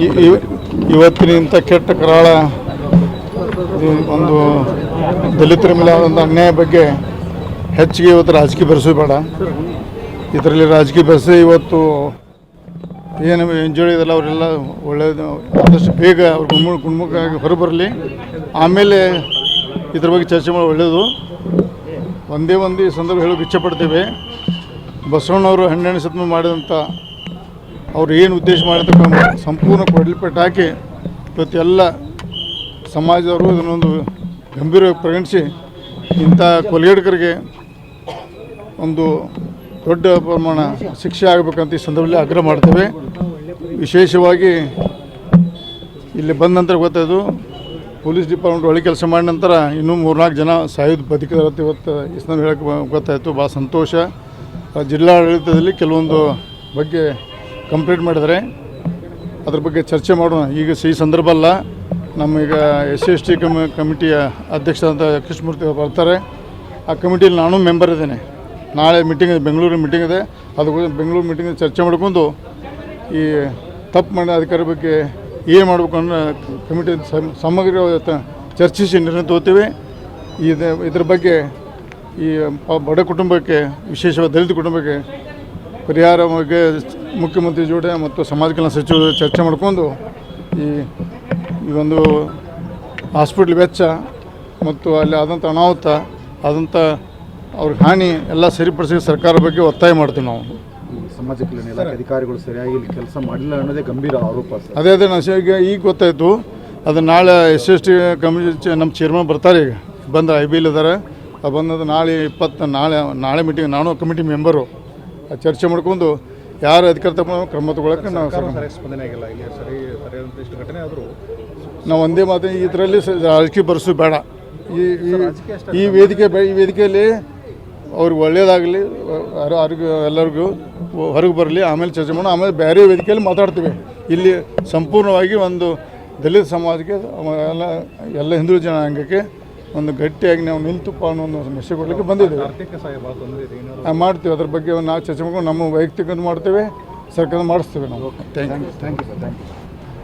E- E- ಇವತ್ತಿನ ಇಂಥ ಕೆಟ್ಟ ಕರಾಳ ಒಂದು ದಲಿತರ ಮೇಲೆ ಆದಂಥ ಅನ್ಯಾಯ ಬಗ್ಗೆ ಹೆಚ್ಚಿಗೆ ಇವತ್ತು ರಾಜಕೀಯ ಬೆರೆಸೋ ಬೇಡ. ಇದರಲ್ಲಿ ರಾಜಕೀಯ ಬೆರೆಸಿ ಇವತ್ತು ಏನು ಎಂಜಾಯ್ ಇದೆಲ್ಲ ಅವರೆಲ್ಲ ಒಳ್ಳೆಯದು, ಆದಷ್ಟು ಬೇಗ ಅವ್ರು ಗುಣಮುಖ ಗುಣ್ಮುಖವಾಗಿ ಹೊರಬರಲಿ. ಆಮೇಲೆ ಇದ್ರ ಬಗ್ಗೆ ಚರ್ಚೆ ಮಾಡೋ ಒಳ್ಳೆಯದು ಒಂದೇ ಒಂದು ಈ ಸಂದರ್ಭ ಹೇಳೋಕೆ ಇಚ್ಛೆಪಡ್ತೇವೆ. ಬಸವಣ್ಣವರು ಹನ್ನೆರಡು ಸತ್ಮ ಮಾಡಿದಂಥ ಅವ್ರು ಏನು ಉದ್ದೇಶ ಮಾಡಿರ್ತಕ್ಕಂಥ ಸಂಪೂರ್ಣ ಕೊಡಲಿಪಟ್ಟು ಹಾಕಿ ಎಲ್ಲ ಸಮಾಜದವರು ಇದನ್ನೊಂದು ಗಂಭೀರವಾಗಿ ಪರಿಗಣಿಸಿ ಇಂಥ ಕೊಲೆಗಡಕರಿಗೆ ಒಂದು ದೊಡ್ಡ ಪ್ರಮಾಣ ಶಿಕ್ಷೆ ಆಗಬೇಕಂತ ಈ ಸಂದರ್ಭದಲ್ಲಿ ಆಗ್ರಹ ಮಾಡ್ತೇವೆ. ವಿಶೇಷವಾಗಿ ಇಲ್ಲಿ ಬಂದ ನಂತರ ಗೊತ್ತಾಯ್ತು ಪೊಲೀಸ್ ಡಿಪಾರ್ಟ್ಮೆಂಟ್ ಒಳಗೆ ಕೆಲಸ ಮಾಡಿದ ನಂತರ ಇನ್ನೂ ಮೂರ್ನಾಲ್ಕು ಜನ ಸಾಯೋದು ಬದುಕಿದಾರತ್ತೆ ಇವತ್ತು. ಸಂದರ್ಭ ಹೇಳಕ್ಕೆ ಗೊತ್ತಾಯಿತು ಭಾಳ ಸಂತೋಷ. ಜಿಲ್ಲಾಡಳಿತದಲ್ಲಿ ಕೆಲವೊಂದು ಬಗ್ಗೆ ಕಂಪ್ಲೇಂಟ್ ಮಾಡಿದರೆ. ಅದ್ರ ಬಗ್ಗೆ ಚರ್ಚೆ ಮಾಡೋಣ. ಈಗ ಈ ಸಂದರ್ಭ ಅಲ್ಲ. ನಮ್ಮೀಗ ಎಸ್ ಸಿ, ಎಸ್ ಟಿ ಕಮಿ ಕಮಿಟಿಯ ಅಧ್ಯಕ್ಷರಾದಂಥ ಕೃಷ್ಣಮೂರ್ತಿ ಅವರು ಬರ್ತಾರೆ. ಆ ಕಮಿಟಿಯಲ್ಲಿ ನಾನು ಮೆಂಬರ್ ಇದ್ದೇನೆ. ನಾಳೆ ಮೀಟಿಂಗ್ ಇದೆ, ಬೆಂಗಳೂರು ಮೀಟಿಂಗ್ ಇದೆ. ಅದು ಬೆಂಗಳೂರು ಮೀಟಿಂಗ್ ಚರ್ಚೆ ಮಾಡ್ಕೊಂಡು ಈ ತಪ್ಪು ಮಾಡಿದ ಅಧಿಕಾರಿ ಬಗ್ಗೆ ಏನು ಮಾಡಬೇಕು ಅನ್ನೋ ಕಮಿಟಿ ಸಮ್- ಸಮಗ್ರವಾದ ಚರ್ಚಿಸಿ ನಿರ್ಣಯ ತಗೋತೀವಿ. ಇದು ಇದ್ರ ಬಗ್ಗೆ ಈ ಬಡ ಕುಟುಂಬಕ್ಕೆ, ವಿಶೇಷವಾಗಿ ದಲಿತ ಕುಟುಂಬಕ್ಕೆ ಪರಿಹಾರ ಬಗ್ಗೆ ಮುಖ್ಯಮಂತ್ರಿ ಜೋಡೆ ಮತ್ತು ಸಮಾಜ ಕಲ್ಯಾಣ ಸಚಿವರು ಚರ್ಚೆ ಮಾಡ್ಕೊಂಡು ಈ ಈ ಒಂದು ಹಾಸ್ಪಿಟ್ಲ್ ವೆಚ್ಚ ಮತ್ತು ಅಲ್ಲಿ ಆದಂಥ ಅನಾಹುತ, ಆದಂಥ ಅವ್ರಿಗೆ ಹಾನಿ ಎಲ್ಲ ಸರಿಪಡಿಸಿ ಸರ್ಕಾರ ಬಗ್ಗೆ ಒತ್ತಾಯ ಮಾಡ್ತೀವಿ ನಾವು. ಸಮಾಜ ಕಲ್ಯಾಣ ಇಲಾಖೆ ಅಧಿಕಾರಿಗಳು ಸರಿಯಾಗಿ ಇಲ್ಲಿ ಕೆಲಸ ಮಾಡಿಲ್ಲ ಅನ್ನೋದೇ ಗಂಭೀರ ಆರೋಪ ಸರ್. ಅದೇ ಅದೇ ನಾನು ಈಗ ಈಗ ಗೊತ್ತಾಯಿತು. ಅದು ನಾಳೆ ಎಸ್ ಎಸ್ ಟಿ ಕಮಿಟಿ ನಮ್ಮ ಚೇರ್ಮನ್ ಬರ್ತಾರೆ ಈಗ. ಬಂದ ಐ ಬಿ ಇದ್ದಾರೆ ಅದು ಬಂದದ್ದು ನಾಳೆ ಇಪ್ಪತ್ತು ನಾಳೆ ನಾಳೆ ಮೀಟಿಂಗ್ ನಾನು ಕಮಿಟಿ ಮೆಂಬರು ಆ ಚರ್ಚೆ ಮಾಡ್ಕೊಂಡು ಯಾರು ಅಧಿಕಾರ ತಗೊಂಡು ಕ್ರಮ ತಗೊಳಕ್ಕೆ ನಾವು ಸರ್. ಸ್ಪಂದನೆ ಆಗಿಲ್ಲ. ಇಲ್ಲಿ ಸರಿ ಸರಿಯಾದಂಥ ಇಷ್ಟು ಘಟನೆ ಆದರೂ ನಾವು ಒಂದೇ ಮಾತು ಇದರಲ್ಲಿ ರಾಜಕೀಯ ಬರೆಸು ಬೇಡ. ಈ ಈ- ಈ ವೇದಿಕೆ ಬೆ- ಈ ವೇದಿಕೆಯಲ್ಲಿ ಅವ್ರಿಗೆ ಒಳ್ಳೇದಾಗಲಿ ಆರೋಗ್ಯ ಎಲ್ಲರಿಗೂ ಹೊರಗೆ ಬರಲಿ ಆಮೇಲೆ ಚರ್ಚೆ ಮಾಡೋಣ. ಆಮೇಲೆ ಬೇರೆ ವೇದಿಕೆಯಲ್ಲಿ ಮಾತಾಡ್ತೀವಿ. ಇಲ್ಲಿ ಸಂಪೂರ್ಣವಾಗಿ ಒಂದು ದಲಿತ ಸಮಾಜಕ್ಕೆ ಎಲ್ಲ ಎಲ್ಲ ಹಿಂದೂ ಜನಾಂಗಕ್ಕೆ ಒಂದು ಗಟ್ಟಿಯಾಗಿ ನಾವು ನಿಂತುಪ್ಪ ಅನ್ನೋ ಒಂದು ಮೆಸೇಜ್ ಕೊಡಲಿಕ್ಕೆ ಬಂದಿದ್ದೀವಿ. ಮಾಡ್ತೀವಿ. ಅದ್ರ ಬಗ್ಗೆ ನಾವು ಚರ್ಚೆ ಮಾಡ್ಕೊಂಡು ನಮ್ಮ ವೈಯಕ್ತಿಕ ಮಾಡ್ತೇವೆ ಸರ್ಕಾರ ಮಾಡಿಸ್ತೇವೆ ನಾವು. Thank you thank you sir thank you